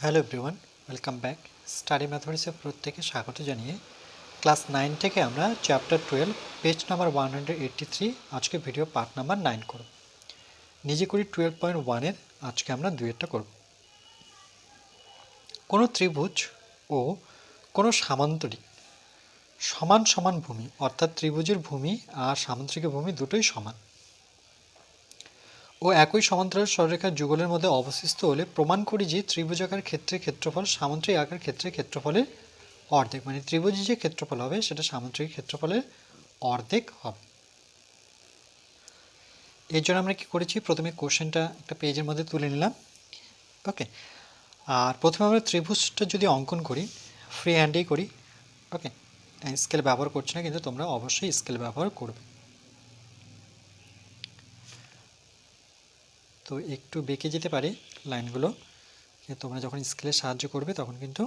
Hello everyone welcome back study ম্যাথমেটিক্সের প্রত্যেকে স্বাগত জানিয়ে ক্লাস নাইন থেকে আমরা chapter twelve page number one আজকে ভিডিও পার্ট নাম্বার নাইন করব। নিজে করি টুয়েলভ পয়েন্ট ওয়ানের আজকে আমরা দুয়েরটা করব। কোনো ত্রিভুজ ও কোনো সামান্তরিক, সমান সমান ভূমি, অর্থাৎ ত্রিভুজের ভূমি আর সামান্তরিকের ভূমি দুটোই সমান। ও একই সমান্তরাল সরলরেখার যুগলের মধ্যে অবস্থিত হলে প্রমাণ করি যে ত্রিভুজাকার ক্ষেত্রে ক্ষেত্রফল সামান্তরিক আকার ক্ষেত্রে ক্ষেত্রফলের অর্ধেক। মানে ত্রিভুজের যে ক্ষেত্রফল হবে, সেটা সামান্তরিক ক্ষেত্রফলের অর্ধেক হবে। এর জন্য আমরা কি করেছি? প্রথমে কোশ্চেনটা একটা পেজের মধ্যে তুলে নিলাম। ওকে। আর প্রথমে আমরা ত্রিভুজটা যদি অঙ্কন করি ফ্রি হ্যান্ডেই করি, ওকে। স্কেল ব্যবহার করছি না, কিন্তু তোমরা অবশ্যই স্কেল ব্যবহার করবে। তো একটু বেঁকে যেতে পারে লাইনগুলো। তোমরা যখন স্কেলে সাহায্য করবে তখন কিন্তু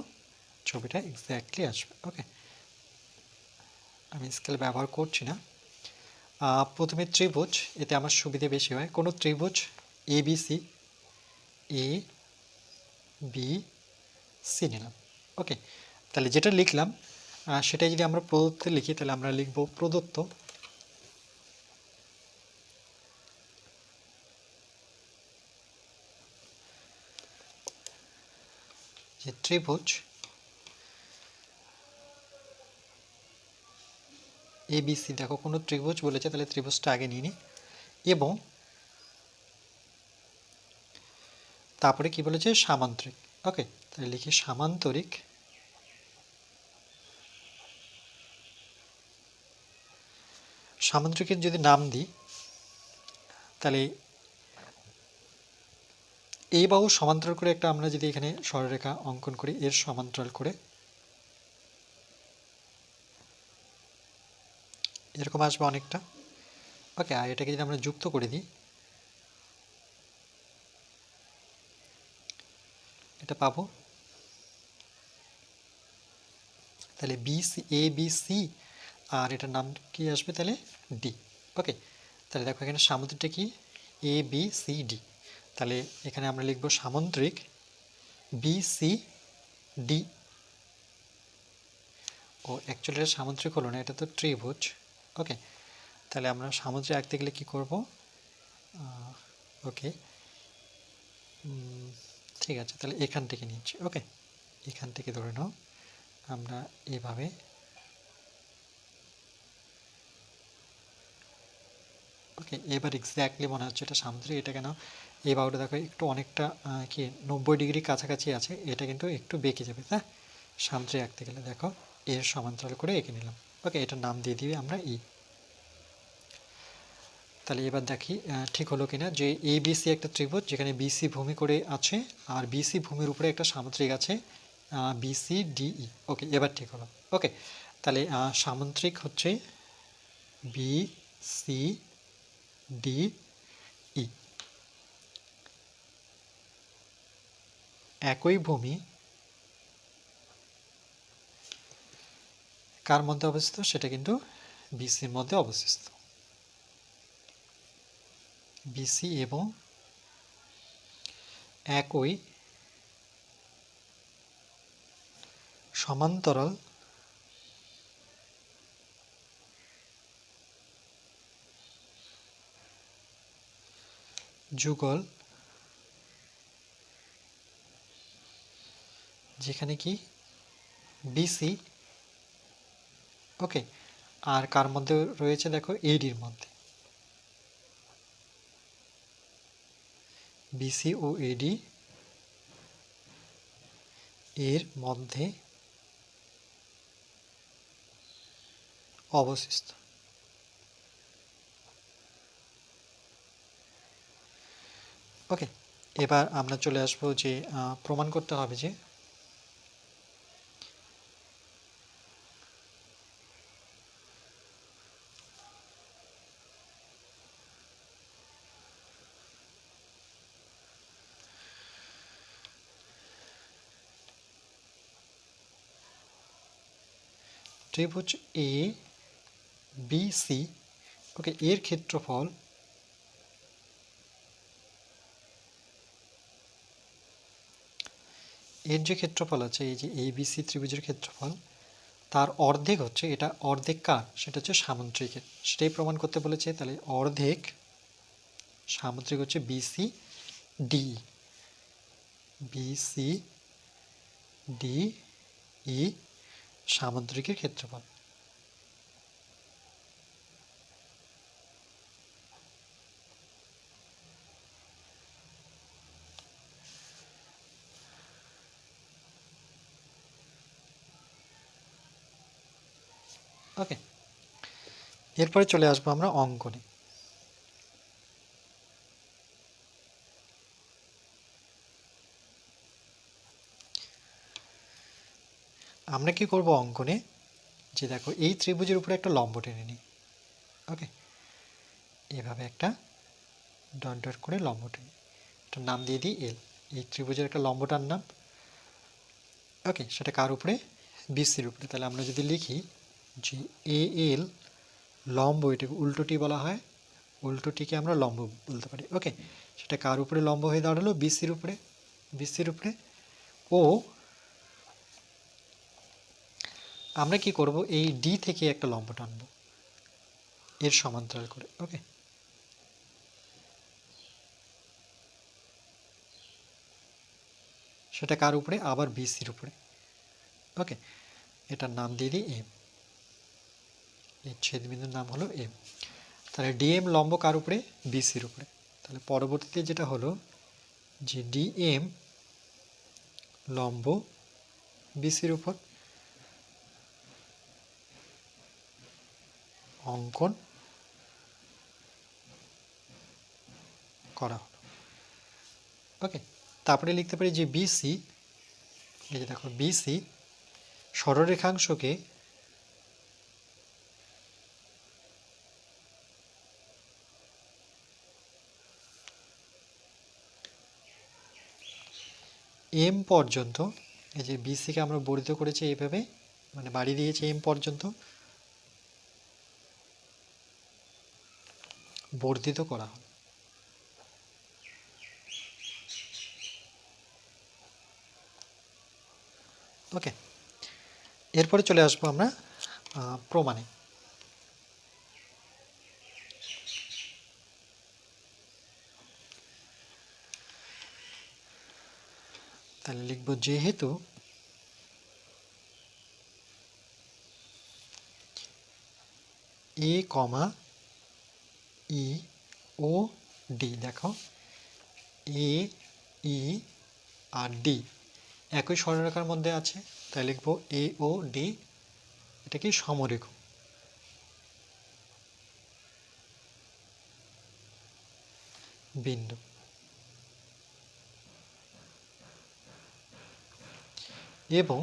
ছবিটা এক্স্যাক্টলি আসবে ওকে আমি স্কেল ব্যবহার করছি না। প্রথমে ত্রিভুজ, এতে আমার সুবিধে বেশি হয়। কোনো ত্রিভুজ A B C A B C নিলাম ওকে তাহলে যেটা লিখলাম সেটাই যদি আমরা প্রদত্তে লিখি, তাহলে আমরা লিখব প্রদত্ত যে ত্রিভুজ এবিসি দেখো কোনো ত্রিভুজ বলেছে, তাহলে ত্রিভুজটা আগে নিয়ে নিই এবং তারপরে কি বলেছে? সামান্তরিক। ওকে তাহলে লিখি সামান্তরিক। সামান্তরিকের যদি নাম দিই, তাহলে এই বাহু সমান্তরাল করে একটা আমরা যদি এখানে সরলরেখা অঙ্কন করি, এর সমান্তরাল করে এরকম আসবে অনেকটা। ওকে আর এটাকে যদি আমরা যুক্ত করে দিই, এটা পাবো। তাহলে B C A B C আর এটার নাম কি আসবে তাহলে? ডি ওকে তাহলে দেখো এখানে সামুদ্রিকটা কি? এ বি সি ডি তাহলে এখানে আমরা লিখব সামুদ্রিক বি সি ডি ও অ্যাকচুয়ালি এটা সামুদ্রিক হলো না, এটা তো ত্রিভুজ। ওকে তাহলে আমরা সামুদ্রিক আঁকতে গেলে কী করব? ওকে ঠিক আছে, তাহলে এখান থেকে নিচ্ছি। ওকে এখান থেকে ধরে নাও। আমরা এভাবে ওকে এবার এক্স্যাক্টলি মনে হচ্ছে এটা সামুদ্রিক, এটা কেন? এই বাহুটা দেখো একটু অনেকটা কি নব্বই ডিগ্রি কাছাকাছি আছে, এটা কিন্তু একটু বেঁকে যাবে হ্যাঁ? সামুদ্রিক আঁকতে গেলে, দেখো, এর সমান্তরাল করে এঁকে নিলাম। ওকে এটার নাম দিয়ে দিবে আমরা ই তাহলে এবার দেখি ঠিক হলো কিনা যে এ বিসি একটা ত্রিভুজ যেখানে বিসি ভূমি করে আছে আর বিসি ভূমির উপরে একটা সামুদ্রিক আছে বিসি ডিই ওকে এবার ঠিক হলো। ওকে তাহলে সামুদ্রিক হচ্ছে বি সি ডি ই একই ভূমি কার মধ্যে অবস্থিত? সেটা কিন্তু বিসির মধ্যে অবস্থিত। বিসি এবং একই সমান্তরাল যুগল, যেখানে কি? বিসি ওকে আর কার মধ্যে রয়েছে? দেখো এডির মধ্যে। বিসি ও এডি এর মধ্যে অবস্থিত ওকে এবার আমরা চলে আসব যে প্রমাণ করতে হবে যে, ত্রিভুজ এ বি সি ওকে এর ক্ষেত্রফল এর যে ক্ষেত্রফল আছে, এই যে এবিসি বিসি ত্রিভুজের ক্ষেত্রফল, তার অর্ধেক হচ্ছে এটা অর্ধেক কার? সেটা হচ্ছে সামুদ্রিকের। সেটাই প্রমাণ করতে বলেছে, তাহলে অর্ধেক সামুদ্রিক হচ্ছে BC D BC D E সামুদ্রিকের ক্ষেত্রফল ওকে এরপরে চলে আসব আমরা অঙ্কনে। আমরা কি করব অঙ্কনে? যে দেখো, এই ত্রিভুজের উপরে একটা লম্ব টেনে নিই। ওকে? এভাবে একটা ডট ডট করে লম্ব টেনে এটার নাম দিয়ে দিই এল এই ত্রিভুজের একটা লম্বটার নাম। ওকে? সেটা কার উপরে? বিসির উপরে। তাহলে আমরা যদি লিখি যে এ এল লম্ব, এটাকে উল্টোটি বলা হয়। উল্টোটিকে আমরা লম্ব বলতে পারি। ওকে, সেটা কার উপরে লম্ব হয়ে দাঁড়াল? বিসির উপরে। বিসির উপরে। ও, আমরা কি করব? এই ডি থেকে একটা লম্ব টানবো। এর সমান্তরাল করে। ওকে। সেটা কার উপরে? আবার বিসির উপরে। ওকে, এটার নাম দিয়ে দিই এম ছেদবিন্দুর নাম হলো এম তাহলে ডিএম লম্ব কার উপরে? বিসির উপরে। তাহলে পরবর্তীতে যেটা হলো যে ডিএম লম্ব বিসির উপর অঙ্কন করা হলো। ওকে, তারপরে লিখতে পারি যে বিসি এই যে দেখো বিসি সরলরেখাংশকে এম পর্যন্ত, এই যে বিসিকে আমরা বর্ধিত করেছি এইভাবে মানে বাড়িয়ে দিয়েছি এম পর্যন্ত, বর্ধিত করা হয় ওকে এরপরে চলে আসব আমরা প্রমাণে। তাহলে লিখব, যেহেতু এ কমা ই ও ডি দেখো, এ, ই আর ডি একই সরলরেখার মধ্যে আছে, তাই লিখব এ ও ডি, এটা কি সমরেখ? বিন্দু। এবং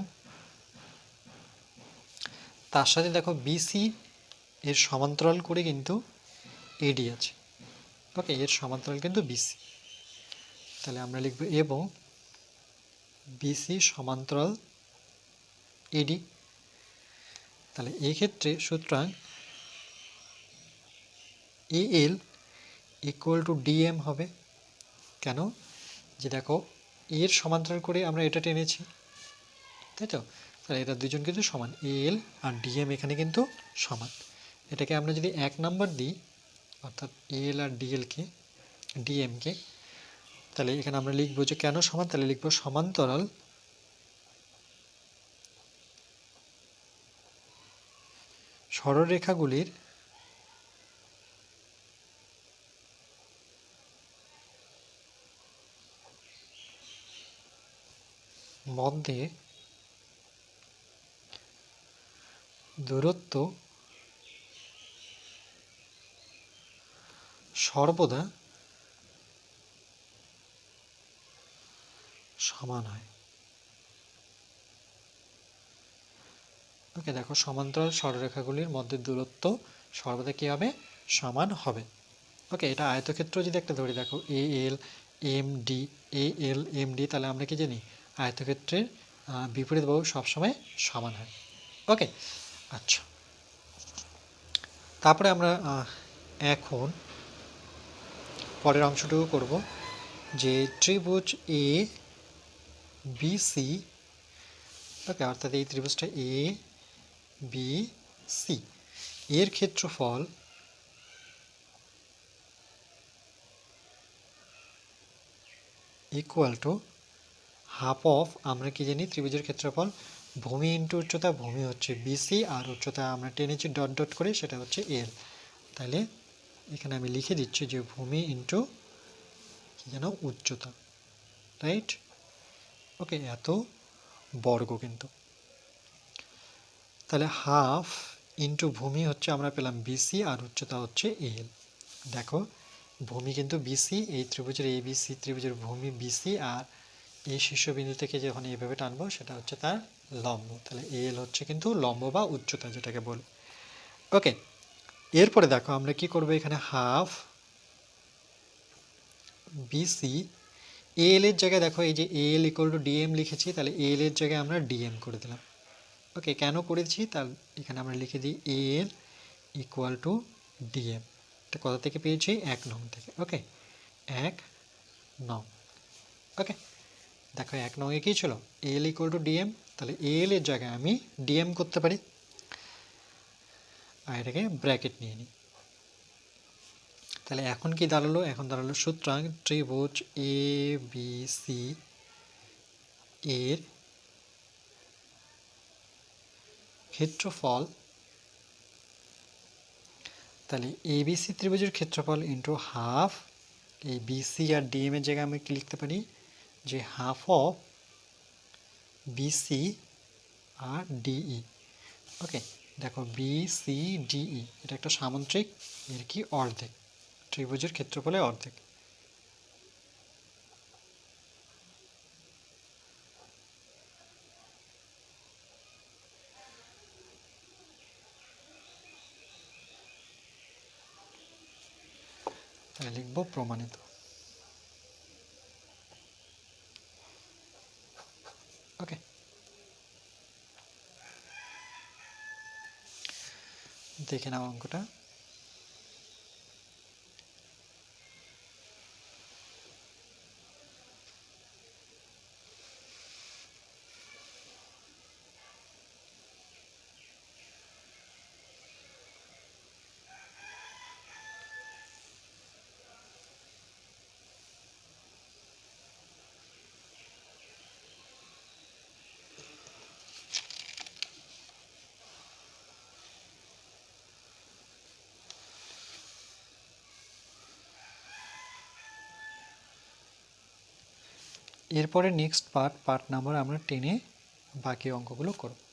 তার সাথে দেখো বিসি এর সমান্তরাল করে কিন্তু এডি আছে। ওকে এর সমান্তরাল কিন্তু বিসি তাহলে আমরা লিখব এবং বিসি সমান্তরাল এডি তাহলে এই ক্ষেত্রে সুতরাং এল ইকুয়াল টু ডিএম হবে। কেন? যে দেখো এর সমান্তরাল করে আমরা এটা টেনেছি। তাই তো? তাহলে এটা দুজন কিন্তু সমান। এল আর ডিএম এখানে কিন্তু সমান। এটাকে আমরা যদি এক নাম্বার দিই, অর্থাৎ এল আর ডিএলকে ডিএমকে তাহলে এখানে আমরা লিখব যে কেন সমান? তাহলে লিখব সমান্তরাল সরলরেখাগুলির মধ্যে দূরত্ব সর্বদা সমান হয়। ওকে, দেখো, সমান্তরাল সরলরেখাগুলির মধ্যে দূরত্ব সর্বদা কী হবে? সমান হবে। ওকে, এটা আয়তক্ষেত্র যদি একটা ধরি, দেখো A L M D A L M D তাহলে আমরা কি জানি? আয়তক্ষেত্রের বিপরীত বাহু সবসময় সমান হয়। ওকে আচ্ছা। তারপরে আমরা এখন পরের অংশটুকু করব যে ত্রিভুজ এ বিসি ওকে, অর্থাৎ এই ত্রিভুজটা এ বি সি এর ক্ষেত্রফল ইকুয়াল টু হাফ অফ আমরা কি জানি, ত্রিভুজের ক্ষেত্রফল ভূমি ইন্টু উচ্চতা, ভূমি হচ্ছে বিসি আর উচ্চতা আমরা টেনেছি ডট ডট করে, সেটা হচ্ছে এল তাহলে এখানে আমি লিখে দিচ্ছি যে ভূমি ইন্টু যেন উচ্চতা রাইট ওকে এত বর্গ কিন্তু। তাহলে হাফ ইন্টু ভূমি হচ্ছে আমরা পেলাম বিসি আর উচ্চতা হচ্ছে এল দেখো, ভূমি কিন্তু বিসি এই ত্রিভুজের এ বিসি ত্রিভুজের ভূমি বিসি আর এই শীর্ষবিন্দু থেকে যখন এইভাবে টানবো, সেটা হচ্ছে তার লম্ব। তাহলে এল হচ্ছে কিন্তু লম্ব বা উচ্চতা যেটাকে বলে। ওকে, এরপরে দেখো আমরা কি করব এখানে? হাফ বিসি এল এর জায়গায় দেখো, এই যে এল ইকুয়াল টু ডিএম লিখেছি, তাহলে এল এর জায়গায় আমরা ডিএম করে দিলাম। ওকে, কেন করেছি? তার এখানে আমরা লিখে দিই এল ইকুয়াল টু ডিএম এটা কোথা থেকে পেয়েছি? এক নং থেকে। ওকে, এক নং। ওকে দেখো এক নংয়ে কী ছিল? এল ইকুয়াল টু ডিএম তাহলে এল এর জায়গায় আমি ডিএম করতে পারি। আর এটাকে ব্র্যাকেট নিয়ে নিই। তাহলে এখন কি দাঁড়াল? এখন দাঁড়াল সুতরাং ত্রিভুজ এ বি সি এর ক্ষেত্রফল, তাহলে এবিসি ত্রিভুজের ক্ষেত্রফল ইন্টু হাফ এই বিসি আর ডিএম এর জায়গায় আমি লিখতে পারি? যে হাফ অফ বিসি আর ডিই ওকে দেখো বিসি ডিই এটা একটা সামন্ত্রিক, এর কি অর্ধেক? ত্রিভুজের ক্ষেত্রফলে অর্ধেক। লিখব প্রমাণিত ওকে দেখে নাও অঙ্কটা। এরপরে নেক্সট পার্ট পার্ট নাম্বার আমরা টেনে বাকি অঙ্কগুলো করব।